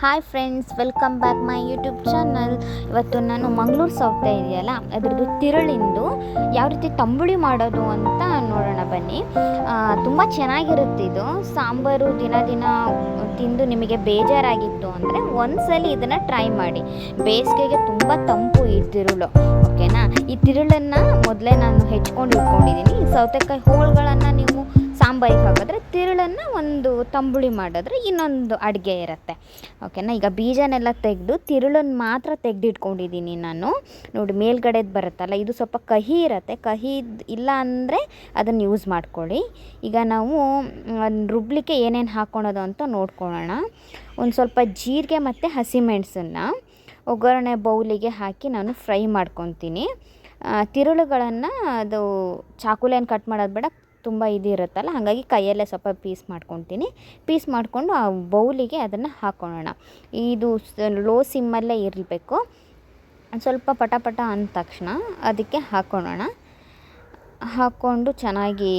Hi friends welcome back my YouTube channel ಇವತ್ತು ನಾನು ಮಂಗಳೂರು ಸೌತೆ ಇದೆಯಲ್ಲ, ಅದರದ್ದು ತಿರುಳಿಂದು ಯಾವ ರೀತಿ ತಂಬುಳಿ ಮಾಡೋದು ಅಂತ ನೋಡೋಣ ಬನ್ನಿ. ತುಂಬ ಚೆನ್ನಾಗಿರುತ್ತೆ ಇದು. ಸಾಂಬಾರು ದಿನ ದಿನ ತಿಂದು ನಿಮಗೆ ಬೇಜಾರಾಗಿತ್ತು ಅಂದರೆ ಒಂದ್ಸಲಿ ಇದನ್ನು ಟ್ರೈ ಮಾಡಿ. ಬೇಸಿಗೆಗೆ ತುಂಬ ತಂಪು ಈ ತಿರುಳು ಓಕೆನಾ ಈ ತಿರುಳನ್ನು ಮೊದಲೇ ನಾನು ಹೆಚ್ಕೊಂಡು ಇಟ್ಕೊಂಡಿದ್ದೀನಿ. ಸೌತೆಕಾಯಿ ಹೋಳುಗಳನ್ನು ನೀವು ಸಾಂಬಾರಿಗೆ ಹಾಕಿದ್ರೆ ತಿರುಳನ್ನು ಒಂದು ತಂಬುಳಿ ಮಾಡಿದ್ರೆ ಇನ್ನೊಂದು ಅಡುಗೆ ಇರುತ್ತೆ. ಓಕೆನಾ ಈಗ ಬೀಜನೆಲ್ಲ ತೆಗೆದು ತಿರುಳನ್ನು ಮಾತ್ರ ತೆಗೆದಿಟ್ಕೊಂಡಿದ್ದೀನಿ ನಾನು. ನೋಡಿ, ಮೇಲ್ಗಡೆದು ಬರುತ್ತಲ್ಲ, ಇದು ಸ್ವಲ್ಪ ಕಹಿ ಇರುತ್ತೆ. ಕಹಿ ಇಲ್ಲ ಅಂದರೆ ಅದನ್ನು ಯೂಸ್ ಮಾಡ್ಕೊಳ್ಳಿ. ಈಗ ನಾವು ರುಬ್ಲಿಕ್ಕೆ ಏನೇನು ಹಾಕ್ಕೊಳೋದು ಅಂತ ನೋಡ್ಕೊಳ್ಳೋಣ. ಒಂದು ಸ್ವಲ್ಪ ಜೀರಿಗೆ ಮತ್ತು ಹಸಿಮೆಣಸನ್ನು ಒಗ್ಗರಣೆ ಬೌಲಿಗೆ ಹಾಕಿ ನಾನು ಫ್ರೈ ಮಾಡ್ಕೊತೀನಿ. ತಿರುಳುಗಳನ್ನು ಅದು ಚಾಕುಲೇನು ಕಟ್ ಮಾಡೋದು ಬೇಡ ತುಂಬ ಇದಿರುತ್ತಲ್ಲ ಹಾಗಾಗಿ ಕೈಯಲ್ಲೇ ಸ್ವಲ್ಪ ಪೀಸ್ ಮಾಡ್ಕೊತೀನಿ. ಪೀಸ್ ಮಾಡಿಕೊಂಡು ಆ ಬೌಲಿಗೆ ಅದನ್ನು ಹಾಕ್ಕೊಳ್ಳೋಣ ಇದು ಲೋ ಸಿಮ್ಮಲ್ಲೇ ಇರಬೇಕು. ಸ್ವಲ್ಪ ಪಟ ಪಟ ಅಂದ ತಕ್ಷಣ ಅದಕ್ಕೆ ಹಾಕ್ಕೊಳ್ಳೋಣ ಹಾಕ್ಕೊಂಡು ಚೆನ್ನಾಗಿ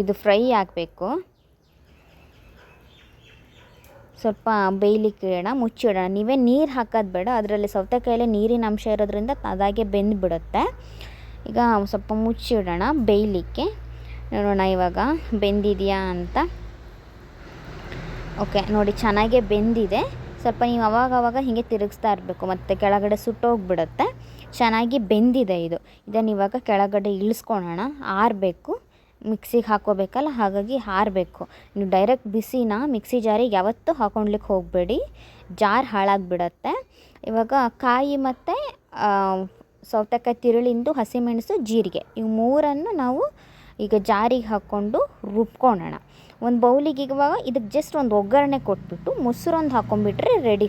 ಇದು ಫ್ರೈ ಆಗಬೇಕು. ಸ್ವಲ್ಪ ಬೇಯಲಿಕ್ಕೆ ಇಡೋಣ ಮುಚ್ಚಿಡೋಣ. ನೀವೇ ನೀರು ಹಾಕೋದು ಬೇಡ, ಅದರಲ್ಲಿ ಸೌತೆಕಾಯಲ್ಲೇ ನೀರಿನ ಅಂಶ ಇರೋದ್ರಿಂದ ಅದಾಗೆ ಬೆಂದು ಬಿಡುತ್ತೆ ಈಗ ಸ್ವಲ್ಪ ಮುಚ್ಚಿಡೋಣ ಬೇಯಲಿಕ್ಕೆ. ನೋಡೋಣ ಇವಾಗ ಬೆಂದಿದೆಯಾ ಅಂತ. ಓಕೆ ನೋಡಿ ಚೆನ್ನಾಗೇ ಬೆಂದಿದೆ. ಸ್ವಲ್ಪ ನೀವು ಅವಾಗ ಅವಾಗ ಹೀಗೆ ತಿರುಗಿಸ್ತಾ ಇರಬೇಕು, ಮತ್ತು ಕೆಳಗಡೆ ಸುಟ್ಟೋಗ್ಬಿಡುತ್ತೆ. ಚೆನ್ನಾಗಿ ಬೆಂದಿದೆ ಇದು. ಇದನ್ನು ಇವಾಗ ಕೆಳಗಡೆ ಇಳಿಸ್ಕೊಳೋಣ. ಆರಬೇಕು. ಮಿಕ್ಸಿಗೆ ಹಾಕೋಬೇಕಲ್ಲ, ಹಾಗಾಗಿ ಹಾರಬೇಕು ನೀವು ಡೈರೆಕ್ಟ್ ಬಿಸಿನ ಮಿಕ್ಸಿ ಜಾರಿಗೆ ಯಾವತ್ತೂ ಹಾಕೊಳ್ಲಿಕ್ಕೆ ಹೋಗಬೇಡಿ. ಜಾರ್ ಹಾಳಾಗಿಬಿಡತ್ತೆ. ಇವಾಗ ಕಾಯಿ ಮತ್ತು ಸೌತೆಕಾಯಿ ತಿರುಳಿಂದು ಹಸಿಮೆಣಸು, ಜೀರಿಗೆ. ಇವು ಮೂರನ್ನು ನಾವು ಈಗ ಜಾರಿಗೆ ಹಾಕ್ಕೊಂಡು ರುಬ್ಕೊಳ್ಳೋಣ. ಒಂದು ಬೌಲಿಗೆ ಇವಾಗ ಇದಕ್ಕೆ ಜಸ್ಟ್ ಒಂದು ಒಗ್ಗರಣೆ ಕೊಟ್ಬಿಟ್ಟು ಮೊಸರೊಂದು ಹಾಕ್ಕೊಂಬಿಟ್ರೆ ರೆಡಿ